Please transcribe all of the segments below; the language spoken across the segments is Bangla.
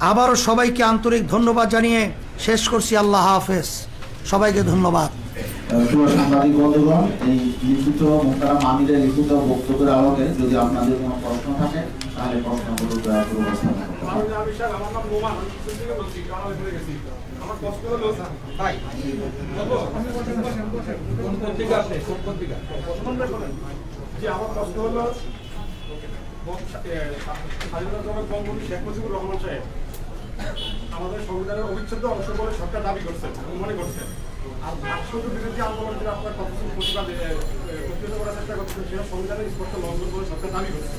আবারও সবাইকে আন্তরিক ধন্যবাদ জানিয়ে শেষ করছি আল্লাহ হাফেজ। সবাইকে ধন্যবাদ। সাংবাদিক বন্ধুগণ এই লিখিত মোহতারাম আমিরের লিখিত বক্তব্যের আলোকে যদি আপনাদের কোনো প্রশ্ন থাকে তাহলে প্রশ্নগুলো দয়া করে উপস্থাপন করতে পারেন। আমি আমি স্যার আমার কষ্ট হলো স্যার কোন পত্রিকা আপনি কোন পত্রিকা যে আমার কষ্ট হলো স্বাধীনতা শেখ মুজিবুর রহমান সাহেব। আমাদের সংবিধানের অবিচ্ছেদ্য অংশ বলে সরকার দাবি করছে মনে করছে। আর ভাস্কর্য বিরোধী আন্দোলন যে আপনার কতক্ষণ প্রতিবাদ প্রতিহত করার চেষ্টা করছে সেটা সংবিধানের স্পষ্ট লঙ্ঘন বলে সরকার দাবি করছে।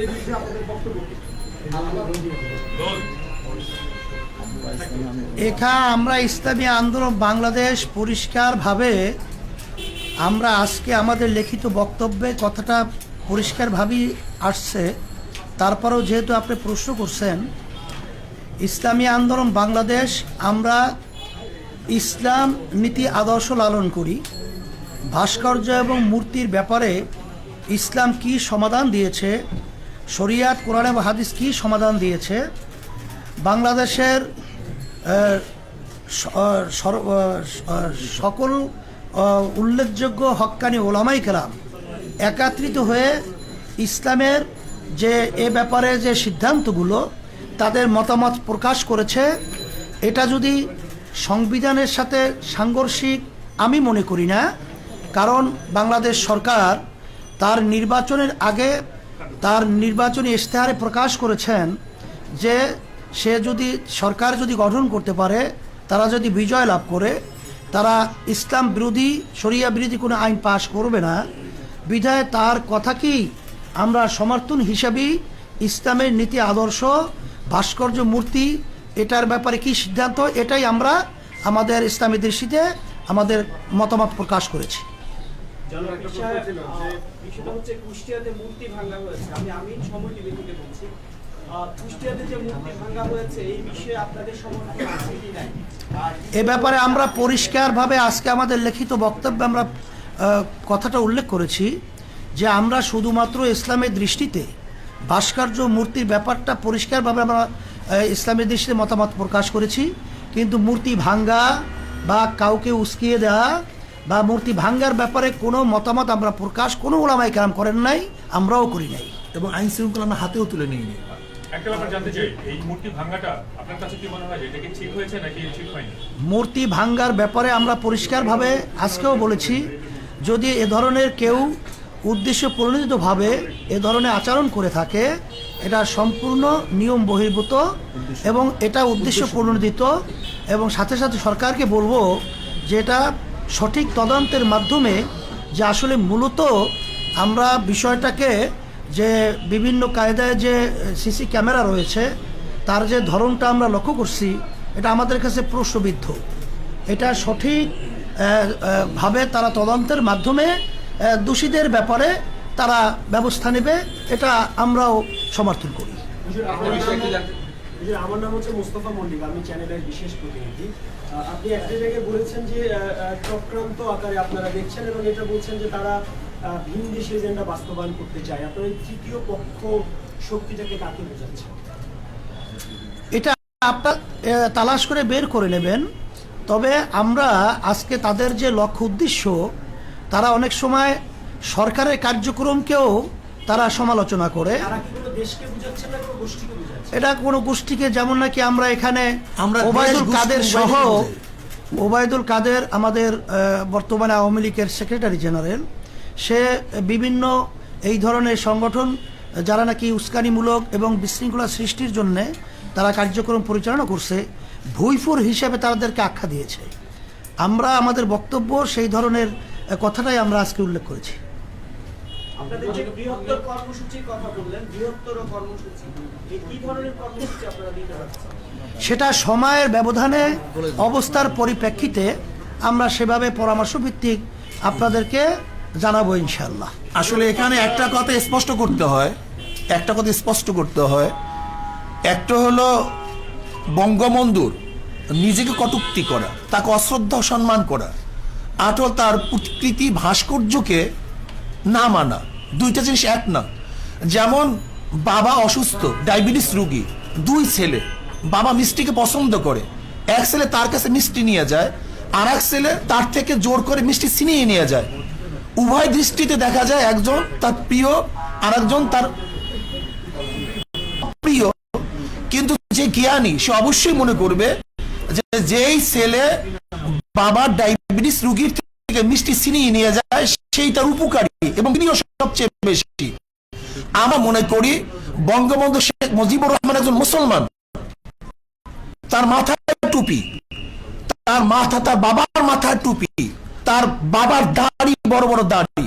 এই বিষয়ে আপনাদের বক্তব্য কি? এখা আমরা ইসলামী আন্দোলন বাংলাদেশ পরিষ্কারভাবে আমরা আজকে আমাদের লিখিত বক্তব্যে কথাটা পরিষ্কারভাবেই আসছে। তারপরেও যেহেতু আপনি প্রশ্ন করছেন ইসলামী আন্দোলন বাংলাদেশ, আমরা ইসলাম নীতি আদর্শ লালন করি। ভাস্কর্য এবং মূর্তির ব্যাপারে ইসলাম কি সমাধান দিয়েছে, শরিয়াত, কোরআন এবং হাদিস কি সমাধান দিয়েছে, বাংলাদেশের সকল উল্লেখযোগ্য হক্কানি ওলামাই কেরাম একাত্রিত হয়ে ইসলামের যে, এ ব্যাপারে যে সিদ্ধান্তগুলো তাদের মতামত প্রকাশ করেছে, এটা যদি সংবিধানের সাথে সাংঘর্ষিক আমি মনে করি না, কারণ বাংলাদেশ সরকার তার নির্বাচনের আগে তার নির্বাচনী ইশতেহারে প্রকাশ করেছেন যে সে যদি, সরকার যদি গঠন করতে পারে, তারা যদি বিজয় লাভ করে, তারা ইসলাম বিরোধী, শরিয়া বিরোধী কোনো আইন পাশ করবে না। বিধায় তার কথা কি? আমরা সমর্থন হিসাবেই ইসলামের নীতি আদর্শ ভাস্কর্য মূর্তি এটার ব্যাপারে কি সিদ্ধান্ত? এটাই আমরা আমাদের ইসলামী দৃষ্টিতে আমাদের মতামত প্রকাশ করেছি। জনাব বিষয় বিষয়টা হচ্ছে কুষ্টিয়াতে মূর্তি ভাঙা হয়েছে। আমি আমি সময় টিভি থেকে বলছি। আহ, কুষ্টিয়াতে যে মূর্তি ভাঙা হয়েছে এই বিষয়ে আপনাদের সমর্থন আছে কি নাই? আর এ ব্যাপারে আমরা পরিষ্কারভাবে আজকে আমাদের লিখিত বক্তব্যে আমরা কথাটা উল্লেখ করেছি যে আমরা শুধুমাত্র ইসলামের দৃষ্টিতে ভাস্কর্য মূর্তির ব্যাপারটা পরিষ্কারভাবে আমরা ইসলামের দৃষ্টিতে মতামত প্রকাশ করেছি। কিন্তু মূর্তি ভাঙ্গা বা কাউকে উস্কিয়ে দেওয়া বা মূর্তি ভাঙ্গার ব্যাপারে কোনো মতামত আমরা প্রকাশ কোনো ওলামাই কালাম করেন নাই আমরাও করি নাই। এবং আইন শৃঙ্খলা আমরা হাতেও তুলে নিইনি একটা ব্যাপার জানতে চাই এই মূর্তি ভাঙাটা আপনার কাছে কি যে এটা কি ঠিক হয়েছে নাকি ঠিক হয়নি? মূর্তি ভাঙ্গার ব্যাপারে আমরা পরিষ্কারভাবে আজকেও বলেছি যদি এ ধরনের কেউ উদ্দেশ্য প্রণোদিতভাবে এ ধরনের আচরণ করে থাকে। এটা সম্পূর্ণ নিয়ম বহির্ভূত এবং এটা উদ্দেশ্য প্রণোদিত এবং সাথে সাথে সরকারকে বলব যে এটা সঠিক তদন্তের মাধ্যমে যে আসলে মূলত আমরা বিষয়টাকে যে বিভিন্ন কায়দায় যে সিসি ক্যামেরা রয়েছে তার যে ধরনটা আমরা লক্ষ্য করছি এটা আমাদের কাছে প্রশ্নবিদ্ধ। এটা সঠিক ভাবে তারা তদন্তের মাধ্যমে দোষীদের ব্যাপারে তারা ব্যবস্থা নেবে এটা আমরাও সমর্থন করি। আমার নাম হচ্ছে মুস্তফা মল্লিক আমি চ্যানেলের বিশেষ প্রতিনিধি। আপনি একটা জায়গায় বলেছেন যে চক্রান্ত আকারে আপনারা দেখছেন এবং এটা বলছেন যে তারা ভিন দেশে এজেন্ডা বাস্তবায়ন করতে চায়। আপনার তৃতীয় পক্ষ শক্তিটাকে কাকে বোঝাচ্ছেন এটা আপনার তালাশ করে বের করে নেবেন। তবে আমরা আজকে তাদের যে লক্ষ্য উদ্দেশ্য তারা অনেক সময় সরকারের কার্যক্রমকেও তারা সমালোচনা করে। এটা কোনো গোষ্ঠীকে যেমন নাকি আমরা এখানে আমরা ওবায়দুল কাদের সহ ওবায়দুল কাদের আমাদের বর্তমানে আওয়ামী লীগের সেক্রেটারি জেনারেল সে বিভিন্ন এই ধরনের সংগঠন যারা নাকি উস্কানিমূলক এবং বিশৃঙ্খলা সৃষ্টির জন্যে তারা কার্যক্রম পরিচালনা করছে ভুইফুর হিসেবে তাদেরকে আখ্যা দিয়েছে। আমরা আমাদের বক্তব্য সেই ধরনের কথাটাই আমরা আজকে উল্লেখ করেছি। আপনাদের যে বৃহত্তর কর্মসূচির কথা বললেন বৃহত্তর কর্মসূচি কি ধরনের কর্মসূচি আপনারা দিতে সেটা সময়ের ব্যবধানে অবস্থার পরিপ্রেক্ষিতে আমরা সেভাবে পরামর্শ ভিত্তিক আপনাদেরকে জানাব ইনশাল্লাহ আসলে এখানে একটা কথা স্পষ্ট করতে হয় একটা কথা স্পষ্ট করতে হয়। একটা হলো বঙ্গবন্ধুর নিজেকে কটুক্তি করা তাকে অশ্রদ্ধা সম্মান করা। আর হলো তার প্রকৃতি ভাস্কর্যকে না মানা। দুইটা জিনিস এক না। যেমন, বাবা অসুস্থ, ডায়াবেটিস রুগী, দুই ছেলে। বাবা মিষ্টিকে পছন্দ করে। এক ছেলে তার কাছে মিষ্টি নিয়ে যায়, আর এক ছেলে তার থেকে জোর করে মিষ্টি ছিনিয়ে নিয়ে যায়। উভয় দৃষ্টিতে দেখা যায় একজন তার প্রিয়, আর একজন তার প্রিয় কিন্তু যে জ্ঞানী, সে অবশ্যই মনে করবে যে যেই ছেলে বাবার ডায়াবেটিস রুগীর থেকে মিষ্টি ছিনিয়ে নিয়ে যায়, সেই তার উপকারী এবং তিনিও সবচেয়ে বেশি আমরা মনে করি বঙ্গবন্ধু শেখ মুজিবুর রহমান একজন মুসলমান তার মাথায় টুপি, তার মাথা তার বাবার মাথায় টুপি, তার বাবার দাড়ি বড় বড় দাড়ি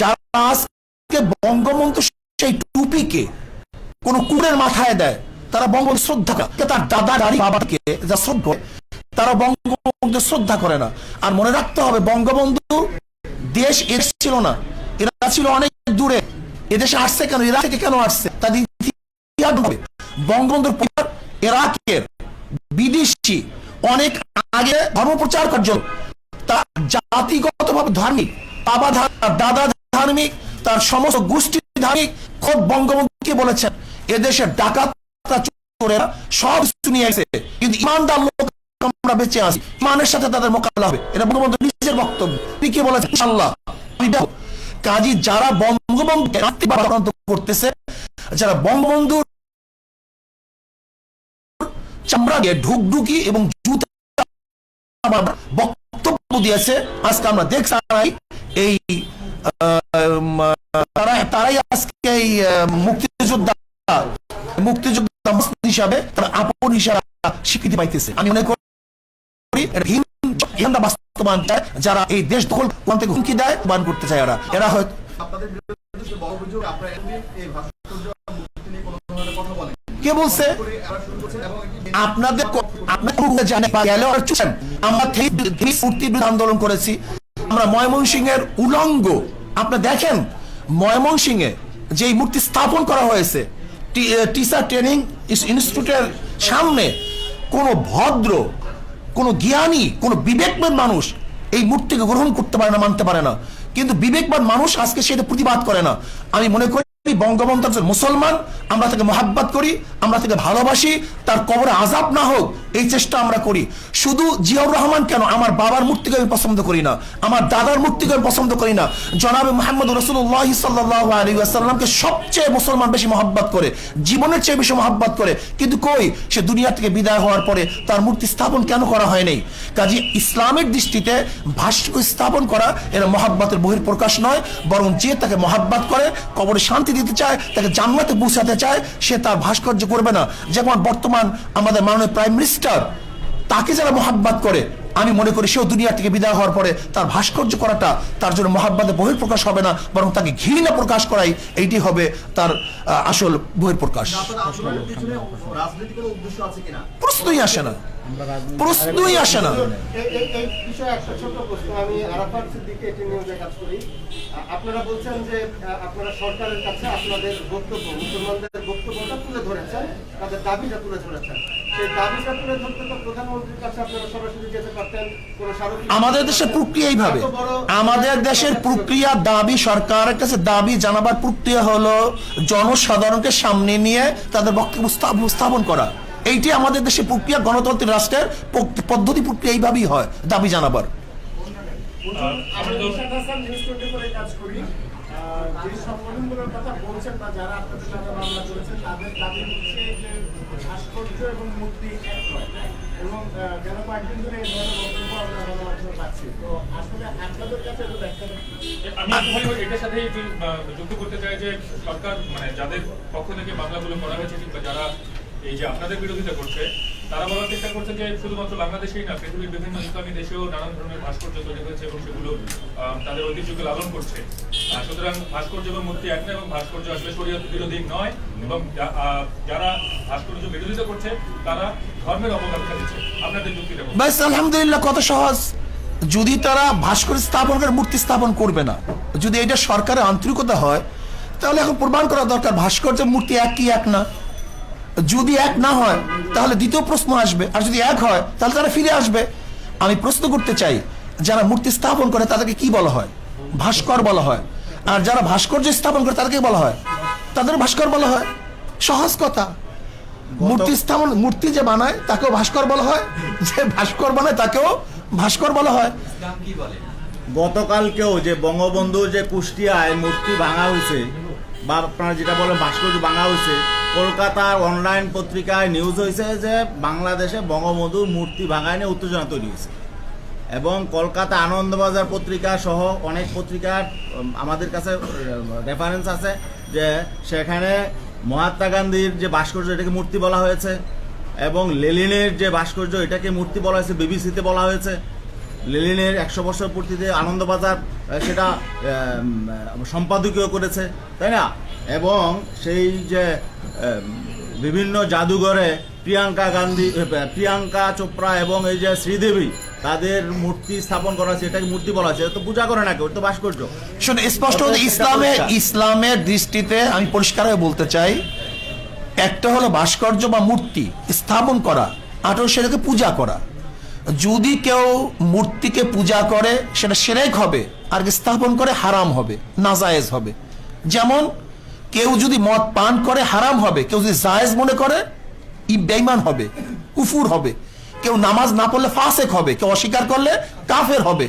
যারা আজকে বঙ্গবন্ধু সেই টুপিকে কোন কুকুরের মাথায় দেয়, তারা বঙ্গবন্ধু শ্রদ্ধা। তার দাদা দাড়ি বাবাকে যা শ্রদ্ধা তারা বঙ্গবন্ধু শ্রদ্ধা করে না। আর মনে রাখতে হবে, বঙ্গবন্ধু দেশ এর ছিল না। এরা ছিল অনেক দূরে। এদেশে আসছে কেন? এরা থেকে কেন আসছে? তাদের বঙ্গবন্ধুর পর এরাকের বিদেশি, অনেক আগে ধর্ম প্রচার করার জন্য তার জাতিগতভাবে ধার্মিক, বাবা দাদা ধার্মিক, তার সমস্ত গোষ্ঠী ধার্মিক, খোদ বঙ্গবন্ধুকে বলেছেন এদেশের চোরেরা সব এসে কিন্তু ইমানদার লোক আমরা বেঁচে আছি। ইমানের সাথে তাদের মোকাবিলা হবে। এটা বঙ্গবন্ধু নিজের বক্তব্য। তিনি কি বলেছেন আল্লাহ কাজী যারা বঙ্গবন্ধুকে আক্রান্ত করতেছে, যারা বঙ্গবন্ধুর চামড়াকে ঢুকঢুকি এবং জুতা বক্তব্য দিয়েছে, আজকে আমরা দেখছি এই তারা তারাই আজকে এই মুক্তিযোদ্ধা মুক্তিযোদ্ধা হিসাবে তারা আপন হিসাবে স্বীকৃতি পাইতেছে। আমি মনে করি এটা ভিন্ন বাস্তবায়ন চায় যারা এই দেশ দখল করতে হুমকি দেয় বান করতে চায় এরা। হয়তো আপনারা কে বলছে? আপনাদের ক- জানে গেলে আমরা আন্দোলন করেছি। আমরা ময়মনসিং এর উলঙ্গ। আপনারা দেখেন ময়মনসিং এ যে মূর্তি স্থাপন করা হয়েছে টিচার ট্রেনিং ইনস্টিটিউটের সামনে কোনো ভদ্র কোনো জ্ঞানী, কোনো বিবেকবান মানুষ এই মূর্তিকে গ্রহণ করতে পারে না, মানতে পারে না। কিন্তু বিবেকবান মানুষ আজকে সেটা প্রতিবাদ করে না। আমি মনে করি বঙ্গবন্ধু একজন মুসলমান, আমরা তাকে মহাব্বাত করি, আমরা তাকে ভালোবাসি, তার কবরে আজাব না হোক, এই চেষ্টা আমরা করি। শুধু জিয়াউর রহমান কেন? আমার বাবার মূর্তিকে আমি পছন্দ করি না, আমার দাদার মূর্তিকে আমি পছন্দ করি না। জনাবে মোহাম্মদ রসুল্লাহ সাল্লাহ আলী আসাল্লামকে সবচেয়ে মুসলমান বেশি মহাব্বাত করে, জীবনের চেয়ে বেশি মহাব্বাত করে। কিন্তু কই? সে দুনিয়া থেকে বিদায় হওয়ার পরে তার মূর্তি স্থাপন কেন করা হয় নাই? কাজে ইসলামের দৃষ্টিতে ভাস্কর্য স্থাপন করা, এরা মহাব্বাতের বহির প্রকাশ নয়, বরং যে তাকে মহাব্বাত করে, কবরে শান্তি দিতে চায় তাকে জান্নাতে পৌঁছাতে চায় সে তার ভাস্কর্য করবে না। যেমন বর্তমান আমাদের মাননীয় প্রাইম মিনিস্টার তাকে যারা মহাব্বাত করে আমি মনে করি সেও দুনিয়া থেকে বিদায় হওয়ার পরে তার ভাস্কর্য করাটা তার জন্য মহাব্বাতে বহির প্রকাশ হবে না বরং তাকে ঘৃণা প্রকাশ করাই এইটি হবে তার আসল বহির প্রকাশ আপনার আন্দোলনের পিছনে রাজনৈতিক কোনো উদ্দেশ্য আছে কিনা? প্রশ্নই আসে না। প্রশ্নই আসে না। আপনারা বলছেন যে আপনারা সরকারের কাছে আপনাদের বক্তব্য মুসলমানদের বক্তব্যটা তুলে ধরেছেন তাদের দাবিটা তুলে ধরেছেন। আমাদের দেশের প্রক্রিয়া এইভাবে। আমাদের দেশের প্রক্রিয়া। দাবি সরকারের কাছে দাবি জানাবার প্রক্রিয়া হলো জনসাধারণকে সামনে নিয়ে তাদের বক্তব্য স্থাপ- উপস্থাপন করা। এইটি আমাদের দেশে প্রক্রিয়া গণতন্ত্রের রাষ্ট্রের পদ্ধতি প্রক্রিয়া, এইভাবেই হয়, দাবি জানাবার। যুক্ত করতে চাই যে সরকার মানে যাদের পক্ষ থেকে মামলাগুলো করা হয়েছে যারা এই যে আপনাদের বিরোধিতা করছে, তারা বলার চেষ্টা করছে যে শুধুমাত্র বাংলাদেশেই না, পৃথিবীর বিভিন্ন ইসলামী দেশেও নানান ধরনের ভাস্কর্য তৈরি হয়েছে এবং সেগুলো তাদের ঐতিহ্যকে লালন করছে। সুতরাং ভাস্কর্য এবং মূর্তি এক না, এবং ভাস্কর্য আসলে শরীয়ত বিরোধী নয়, এবং যারা ভাস্কর্য বিরোধিতা করছে, তারা ধর্মের অবকাঙ্ক্ষা দিচ্ছে। আপনাদের যুক্তিটা। ব্যাস আলহামদুলিল্লাহ কত সহজ। যদি তারা ভাস্কর স্থাপন করে মূর্তি স্থাপন করবে না, যদি এটা সরকারের আন্তরিকতা হয়, তাহলে এখন প্রমাণ করা দরকার, ভাস্কর্য মূর্তি এক কি এক না। যদি এক না হয় তাহলে দ্বিতীয় প্রশ্ন আসবে। আর যদি এক হয় তাহলে তারা ফিরে আসবে। আমি প্রশ্ন করতে চাই যারা মূর্তি স্থাপন করে তাদেরকে কি বলা হয়? ভাস্কর বলা হয়। আর যারা ভাস্কর্য স্থাপন করে তাদেরকে বলা হয়? তাদের ভাস্কর বলা হয়। সহজ কথা। মূর্তি স্থাপন মূর্তি যে বানায় তাকেও ভাস্কর বলা হয়। যে ভাস্কর বানায় তাকেও ভাস্কর বলা হয়। গতকালকেও যে বঙ্গবন্ধু যে কুষ্টিয়ায় মূর্তি ভাঙা হয়েছে বা আপনারা যেটা বলেন ভাস্কর্য ভাঙা হয়েছে কলকাতার অনলাইন পত্রিকায় নিউজ হয়েছে যে বাংলাদেশে বঙ্গবন্ধুর মূর্তি ভাঙায় নিয়ে উত্তেজনা তৈরি হয়েছে। এবং কলকাতা আনন্দবাজার পত্রিকা সহ অনেক পত্রিকার আমাদের কাছে রেফারেন্স আছে যে সেখানে মহাত্মা গান্ধীর যে ভাস্কর্য এটাকে মূর্তি বলা হয়েছে এবং লেলিনের যে ভাস্কর্য এটাকে মূর্তি বলা হয়েছে বিবিসিতে বলা হয়েছে। লেলিনের একশো বছর পূর্তিতে আনন্দবাজার সেটা সম্পাদকীয় করেছে, তাই না? এবং সেই যে বিভিন্ন জাদুঘরে প্রিয়াঙ্কা গান্ধী প্রিয়াঙ্কা চোপড়া এবং এই যে শ্রীদেবী তাদের মূর্তি স্থাপন করা হয়েছে এটাকে মূর্তি বলা আছে তো পূজা করে না কেউ তো ভাস্কর্য। শুনে স্পষ্ট ইসলামে ইসলামের দৃষ্টিতে আমি পরিষ্কারভাবে বলতে চাই একটা হলো ভাস্কর্য বা মূর্তি স্থাপন করা আর সেটাকে পূজা করা। যদি কেউ মূর্তিকে পূজা করে সেটা সেরেক হবে আর স্থাপন করে হারাম হবে নাজায়েজ হবে। যেমন কেউ যদি মদ পান করে, হারাম হবে। কেউ যদি জায়েজ মনে করে বেইমান হবে, কুফুর হবে। কেউ নামাজ না পড়লে ফাসেক হবে, কেউ অস্বীকার করলে কাফের হবে।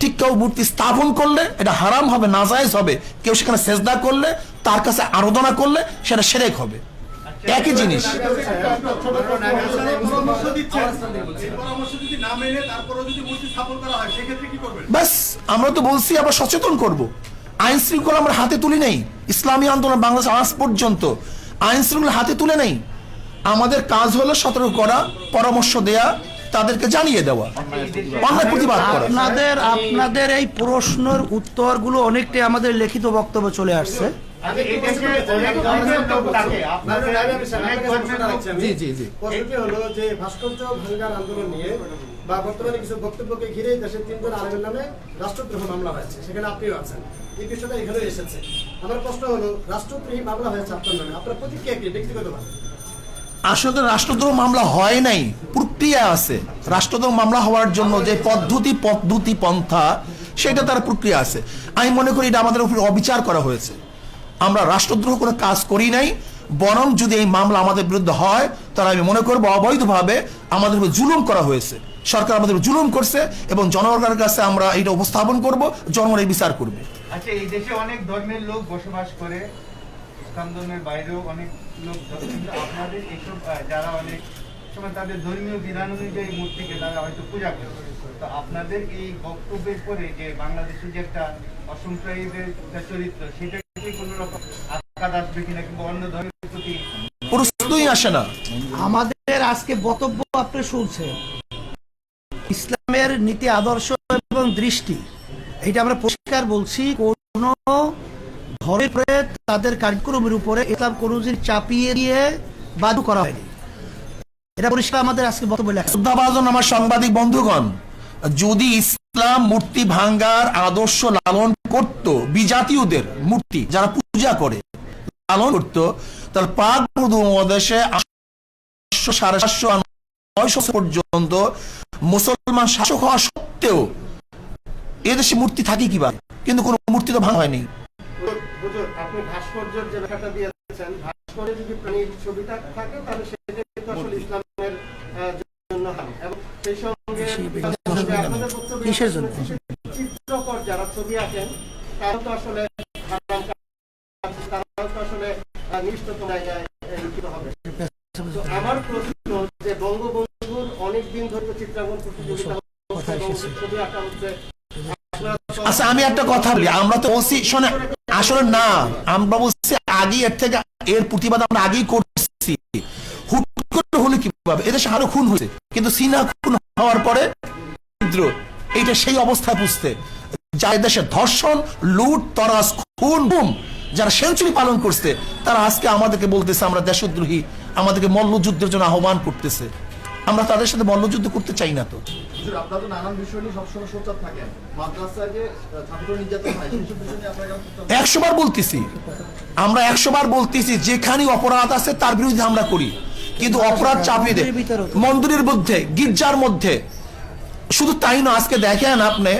ঠিক কেউ মূর্তি স্থাপন করলে, এটা হারাম হবে নাজায়েজ হবে। কেউ সেখানে সেজদা করলে, তার কাছে আরাধনা করলে, সেটা সেরেক হবে। একই জিনিস। ব্যাস, আমরা তো বলছি, আবার সচেতন করব। আইন শৃঙ্খলা আমরা হাতে তুলি নেই। ইসলামী আন্দোলন বাংলাদেশ আজ পর্যন্ত আইন শৃঙ্খলা হাতে তুলে নেই। আমাদের কাজ হলো সতর্ক করা পরামর্শ দেয়া তাদেরকে জানিয়ে দেওয়া। প্রতিবাদ করা। আপনাদের আপনাদের এই প্রশ্নের উত্তরগুলো অনেকটাই আমাদের লিখিত বক্তব্য চলে আসছে। জি জি জি। হলো যে ভাস্কর্য আন্দোলন নিয়ে বা বর্তমানে কিছু বক্তব্যকে ঘিরে দেশের তিনজন আলমের নামে রাষ্ট্রদ্রোহ মামলা হয়েছে। সেখানে আপনিও আছেন। এই বিষয়টা এখানে এসেছে। আমার প্রশ্ন হলো, রাষ্ট্রদ্রোহী মামলা হয়েছে আপনার নামে। আপনার প্রতিক্রিয়া কি? ব্যক্তিগতভাবে আসলে রাষ্ট্রদ্রোহ মামলা হয় নাই, প্রক্রিয়া আছে। রাষ্ট্রদ্রোহ মামলা হওয়ার জন্য যে পদ্ধতি পদ্ধতি পন্থা, সেটা তার প্রক্রিয়া আছে। আমি মনে করি এটা আমাদের উপর অবিচার করা হয়েছে। আমরা রাষ্ট্রদ্রোহ কোনো কাজ করি নাই, বরং যদি এই মামলা আমাদের বিরুদ্ধে হয়, তাহলে আমি মনে করব অবৈধভাবে আমাদের উপর জুলুম করা হয়েছে। সরকার আমাদের জুলুম করছে এবং জনগণের কাছে আমরা এটা উপস্থাপন করব জনগণ এই বিচার করবে। আচ্ছা এই দেশে অনেক ধর্মের লোক বসবাস করে ইসলাম ধর্মের বাইরেও অনেক লোক কিন্তু আপনাদের এইসব যারা অনেক সময় তাদের ধর্মীয় বিধান অনুযায়ী মূর্তিকে তারা হয়তো পূজা করে। তো আপনাদের এই বক্তব্যের পরে যে বাংলাদেশের যে একটা অসম্প্রদায়ের চরিত্র সেটা কি কোনো রকম আঘাত আসবে কিনা কিংবা অন্য ধর্মের প্রতি? প্রশ্নই আসে না। আমাদের আজকে বক্তব্য আপনি শুনছেন। ইসলামের নীতি, আদর্শ এবং দৃষ্টি। এটা আমরা পরিষ্কার বলছি, কোন উপরে তাদের কার্যক্রমের উপরে ইসলাম কোনো চাপিয়ে দিয়ে বাদু করা হয়নি। এটা পরিষ্কার আমাদের আজকে বক্তব্য লেখা। শ্রদ্ধাভাজন আমার সাংবাদিক বন্ধুগণ, যদি ইসলাম মূর্তি ভাঙ্গার আদর্শ লালন করত, বিজাতীয়দের মূর্তি যারা পূজা করে, লালন করত তাহলে পাক উপমহাদেশে সাড়ে সাতশো পর্যন্ত মুসলমান শাসক হওয়া সত্ত্বেও এদেশে মূর্তি থাকে কীভাবে? কিন্তু কোনো মূর্তি তো ভাঙা হয়নি। হুজুর আপনি ভাস্কর্যের যে ব্যাখ্যাটা দিয়েছেন ভাস্কর্যে যদি প্রাণীর ছবিটা থাকে তাহলে সেটা কিন্তু আসলে ইসলামের জন্য হারাম এবং সেই সঙ্গে আপনাদের বক্তব্য কিসের জন্য? চিত্রকর যারা ছবি আঁকেন তারা তো আসলে হারাম কাজ, তো আসলে জায়গায় আহ, লিখিত হবে তো আমার প্রশ্ন যে বঙ্গবন্ধুর অনেক দিন ধরে তো চিত্রাঙ্কন প্রতিযোগিতা হচ্ছে এবং ছবি আঁকা হচ্ছে আপনারা তো- আচ্ছা আমি একটা কথা বলি, আমরা তো বলছি, শোনে, আসলে না, আমরা বলছি আগে এর থেকে, এর প্রতিবাদ আমরা আগেই করছি। হুট করে কীভাবে? এদেশে আরও খুন হয়েছে, কিন্তু সিনা খুন হওয়ার পরে এইটা সেই অবস্থায় বুঝতে। দেশে ধর্ষণ, লুট তরাস খুন বুম যারা সেঞ্চুরি পালন করছে, তারা আজকে আমাদেরকে বলতেছে, আমরা দেশদ্রোহী, আমাদেরকে মল্লযুদ্ধের জন্য আহ্বান করতেছে। আমরা তাদের সাথে মল্লযুদ্ধ করতে চাই না তো। আপনারা তো নানান বিষয় নিয়ে সবসময় সোচ্চার থাকেন। মাদ্রাসায় যে ছাত্র নির্যাতন হয় সেইসব বিষয় নিয়ে আপনারা একশো বার বলতেছি। আমরা একশো বার বলতেছি যেখানে অপরাধ আছে তার বিরুদ্ধে আমরা করি। কিন্তু অপরাধ চাপিয়ে দেয় তো। মন্দিরের মধ্যে গির্জার মধ্যে। শুধু তাই না আজকে দেখেন আপনি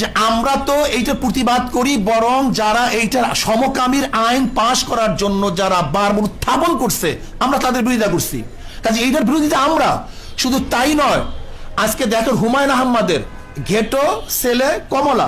যে আমরা তো এইটার প্রতিবাদ করি বরং যারা এইটার সমকামীর আইন পাশ করার জন্য যারা বারবার উত্থাপন করছে আমরা তাদের বিরোধিতা করছি। কাজে এইটার বিরোধিতা আমরা। শুধু তাই নয় আজকে দেখেন হুমায়ুন আহম্মদের ঘেটো ছেলে কমলা।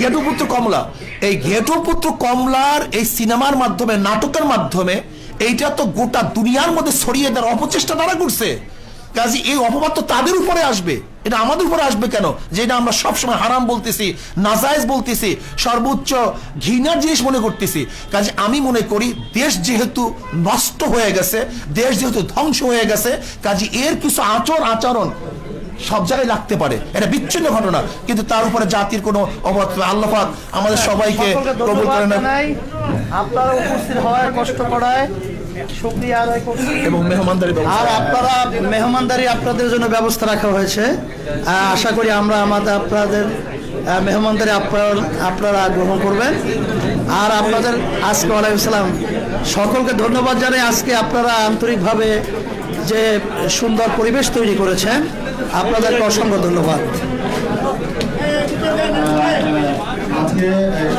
ঘেটু পুত্র। কমলা। এই ঘেটু পুত্র কমলার এই সিনেমার মাধ্যমে নাটকের মাধ্যমে এইটা তো গোটা দুনিয়ার মধ্যে ছড়িয়ে দেওয়ার অপচেষ্টা তারা করছে কাজে এই অপবাদ তো তাদের উপরে আসবে। এটা আমাদের উপরে আসবে কেন? যেটা আমরা সবসময় হারাম বলতেছি নাজায়েজ বলতেছি সর্বোচ্চ ঘৃণার জিনিস মনে করতেছি। কাজে আমি মনে করি দেশ যেহেতু নষ্ট হয়ে গেছে দেশ যেহেতু ধ্বংস হয়ে গেছে কাজে এর কিছু আচর আচরণ সব জায়গায় লাগতে পারে। এটা বিচ্ছিন্ন ঘটনা। কিন্তু তার উপরে জাতির কোনো অবস্থা আল্লাহ পাক আমাদের সবাইকে কবুল ধন্যবাদ করে জানাই। আপনারা উপস্থিত হওয়ায় কষ্ট করায় এবং মেহমানদারি আর আপনারা মেহমানদারি আপনাদের জন্য ব্যবস্থা রাখা হয়েছে। আশা করি আমরা আমাদের আপনাদের মেহমানদারি আপনার আপনারা গ্রহণ করবেন। আর আপনাদের আজকে সকলকে ধন্যবাদ জানাই। আজকে আপনারা আন্তরিকভাবে যে সুন্দর পরিবেশ তৈরি করেছেন আপনাদের অসংখ্য ধন্যবাদ।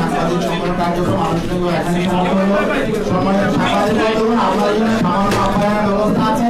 সাংবাদিক সম্মান কার্যক্রম আলোচনা এখানে সম্মানের সাংবাদিক আপনার জন্য সামান্য ব্যবস্থা আছে।